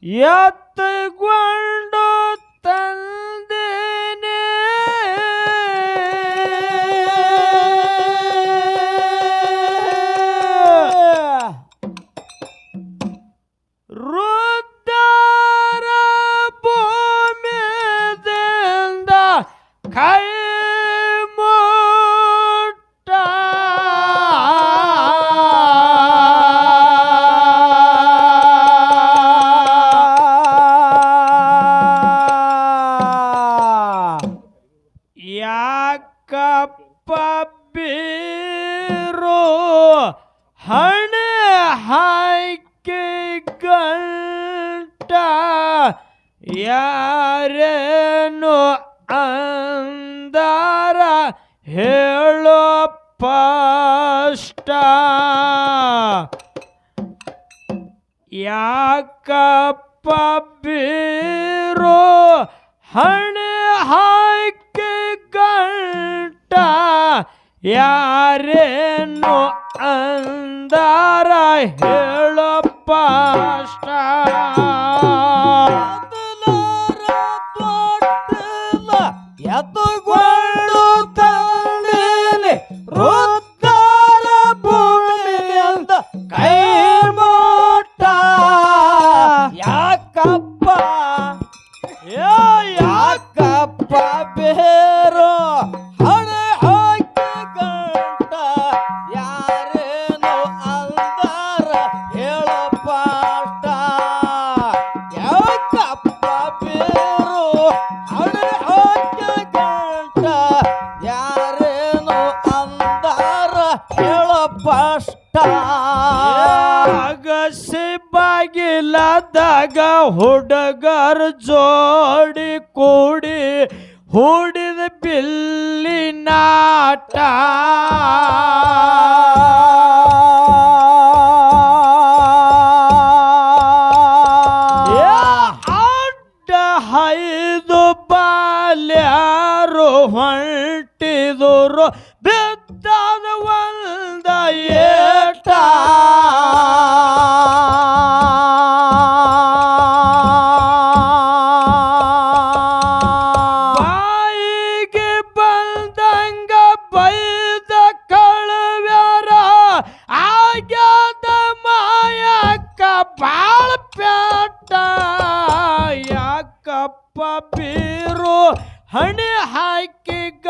yat guando tan dene rodara bome denda kai ಬೀರು ಹಣೆ ಹಾಕಿ ಗಂಟ ಯಾರೇನು ಅಂದಾರ ಹೇಳೋ ಪಷ್ಟ. ಯಾಕಪ್ಪ ಬೀರು ಹಣೆ ಹಾಕಿ ಯಾರೇನು ಅಂದಾರ ಹೇಳಪ್ಪ ಅಷ್ಟ ಎತ್ತುಕೊಂಡು ತಂದೇನೆ ರುದ್ದಾರ ಭೂಮಿಯಿಂದ ಕೈ ಮೋಟ ಯಾಕಪ್ಪ? ಯಾಕಪ್ಪ? ಬೇರು ಬಾಗಿಲದಾಗ ಹುಡುಗರ ಜೋಡಿ ಕೂಡಿ ಹೂಡಿದ ಬಿಲ್ಲಿನಾಟ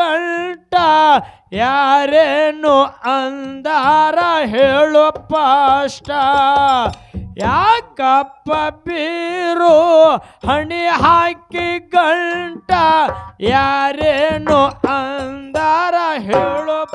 ಗಂಟ ಯಾರೇನು ಅಂದಾರ ಹೇಳು ಪಾಷ್ಟ. ಯಾಕಪ್ಪ ಬೀರು ಹಣಿ ಹಾಕಿ ಗಂಟ. ಯಾರೇನು ಅಂದಾರ ಹೇಳು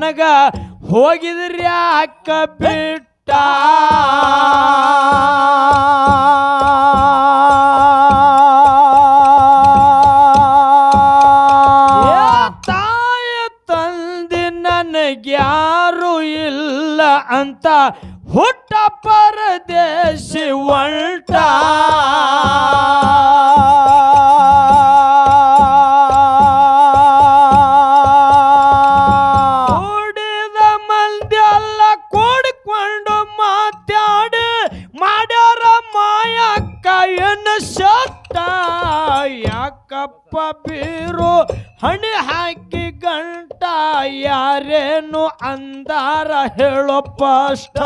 ನನಗ ಹೋಗಿದ್ರಿ ಯಾಕ ಬಿಟ್ಟ. ತಾಯ ತಂದೆ ನನಗ್ಯಾರು ಇಲ್ಲ ಅಂತ ಹುಟ್ಟ ಪರದೇಶಿ ಒಂಟ ಯಾಕಪ್ಪ ಹಣೆ ಹಣಿ ಹಾಕಿ ಗಂಟ ಯಾರೇನು ಅಂದಾರ ಹೇಳೋ ಪಷ್ಟ.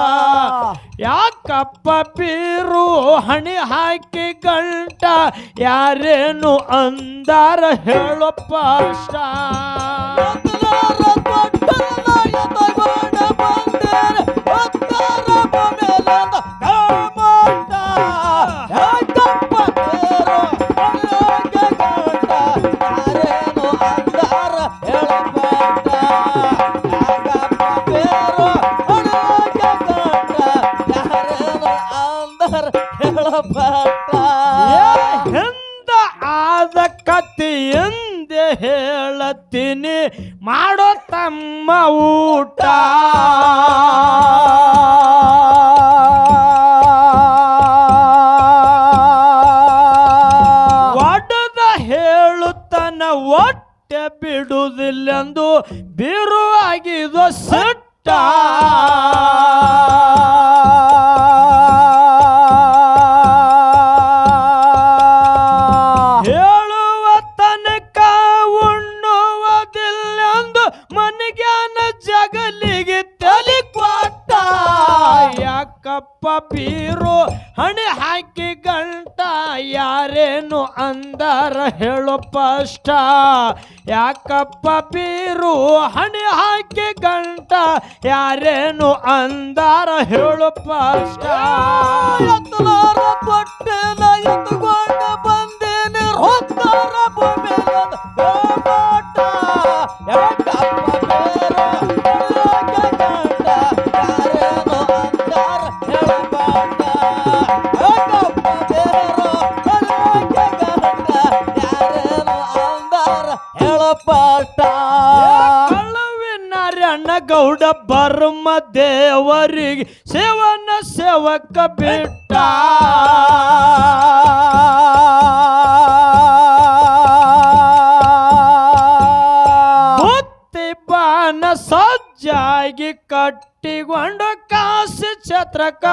ಯಾಕಪ್ಪ ಪೀರು ಹಣೆ ಹಾಕಿ ಗಂಟ ಯಾರೇನು ಅಂದಾರ ಹೇಳೋ ಪಷ್ಟ. ನಿಮ್ಮ ಊಟ. ಒಡದ ಹೇಳುತ್ತಾನ ಬಿಡುವುದಿಲ್ಲ ಬಿಡುವುದಿಲ್ಲೆಂದು ಬಿರುವಾಗಿದ ಸಿಟ್ಟ. ಬೀರು ಹಣೆ ಹಾಕಿ ಗಂಟ ಯಾರೇನು ಅಂದರ ಹೇಳು ಪಷ್ಟ. ಯಾಕಪ್ಪ ಪೀರು ಹಣೆ ಹಾಕಿ ಗಂಟ ಯಾರೇನು ಅಂದಾರ ಹೇಳು ಪಷ್ಟ. ಎತ್ತಲಾರ बिग सेवन सेवक बेटा। सज्जाएगी कट्टी गुंड काश छत्र का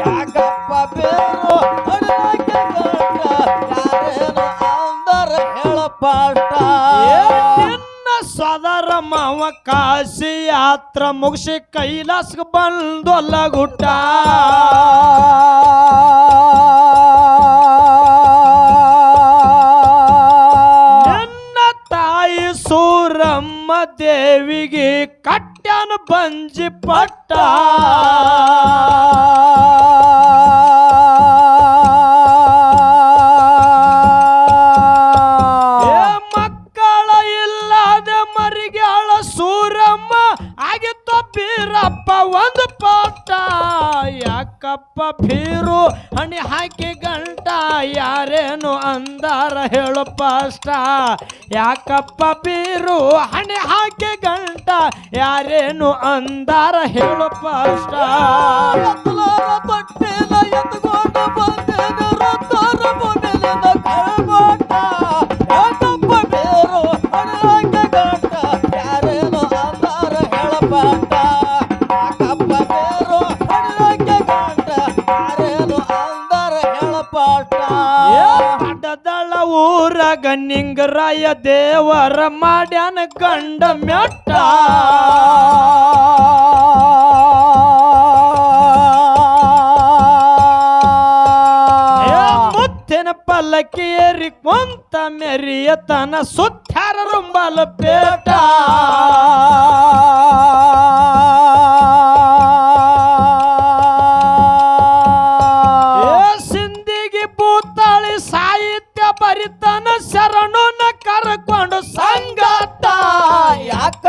ಯಾತ್ರ ಮುಗಿಸಿ ಕೈಲಾಸಕ್ಕೆ ಬಂದೊಲ್ಲ ಗುಟ್ಟ ನನ್ನ ತಾಯಿ ಸೂರಮ್ಮ ದೇವಿಗೆ ಕಟ್ಟ್ಯಾನ ಬಂಜಿ ಪಟ್ಟ. ಮಕ್ಕಳ ಇಲ್ಲದ ಮರಿಗಾಳ ಸೂರಮ್ಮ ಬೀರಪ್ಪ, ಒಂದು ಪಾಟ ಯಾಕಪ್ಪ ಬೀರು ಹಣಿ ಹಾಕಿ ಗಂಟ, ಯಾರೇನು ಅಂದಾರ ಹೇಳಪ್ಪ ಅಷ್ಟ ಯಾಕಪ್ಪ ಬೀರು ಹಣಿ ಹಾಕಿ ಗಂಟ, ಯಾರೇನು ಅಂದಾರ ಹೇಳು ಪಷ್ಟ. ಊರಗ ನಿಂಗರಾಯ ದೇವರ ಮಾಡ್ಯಾನ ಕಂಡ ಮೆಟ್ಟ ಮುತ್ತಿನ ಪಲ್ಲಕ್ಕಿ ಏರಿ ಕೊಂತ ಮೆರಿಯ ತನ ಸುತ್ತಾರ ರುಂಬಲ ಪೇಟ.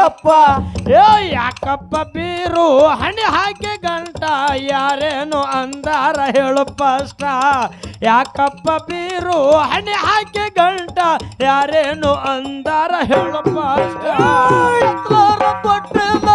ಯಾಕಪ್ಪ ಏ ಯಾಕಪ್ಪ ಬೀರು? ಹಣಿ ಹಾಕಿ ಗಂಟ, ಯಾರೇನು ಅಂದಾರ ಹೇಳು ಪಷ್ಟ. ಯಾಕಪ್ಪ ಬೀರು? ಹಣಿ ಹಾಕಿ ಗಂಟ, ಯಾರೇನು ಅಂದಾರ ಹೇಳು ಪಷ್ಟ. ಎತ್ತಲಾರ ತೊಟ್ಟಿಲ